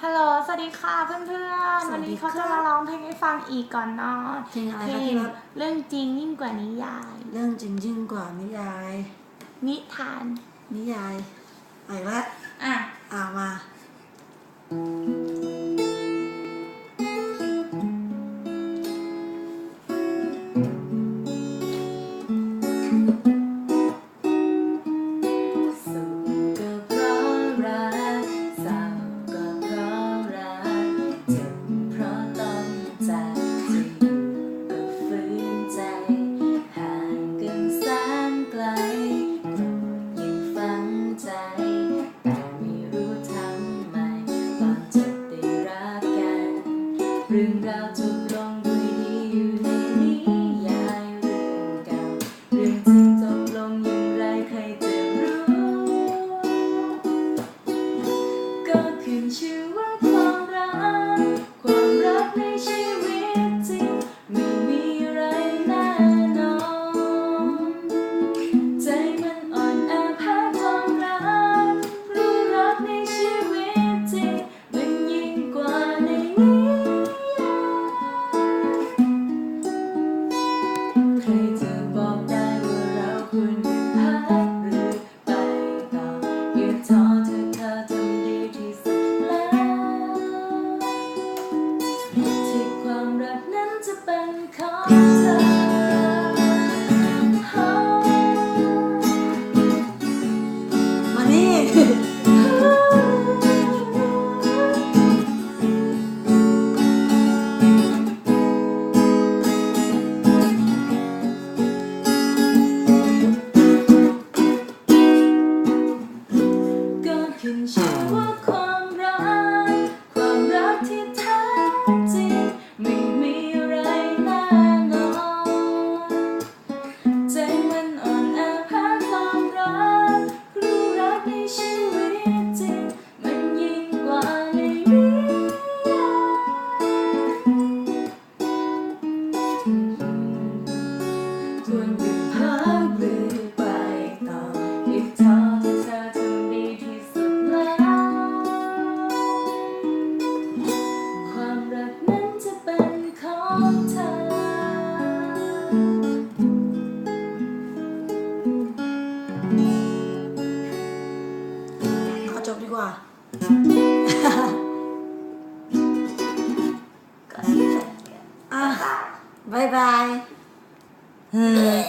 ฮัลโหล สวัสดีค่ะเพื่อนๆสวัวันสดีนี้เขาครัจะบมาร้องเพลงให้ฟังอีกก่อนเนาะเพลงอะไรเพลคะงที่รักเรื่องจริงยิ่งกว่านิยาย เรื่องจริงยิ่งกว่านิยาย นิทาน นิยายไปละอะอ่ามา รื่องราวจบลงด้วยดีอยู่ในนิยายเรื่องเก่าเรื่องจริงจบลงอย่างไรใครจะรู้ ก็ขึ้นชื่อ ที่ความรักนั้นจะเป็นของ ดีกว่าก็ที่เสร็จเนี่ยอะบายบายเฮ้ย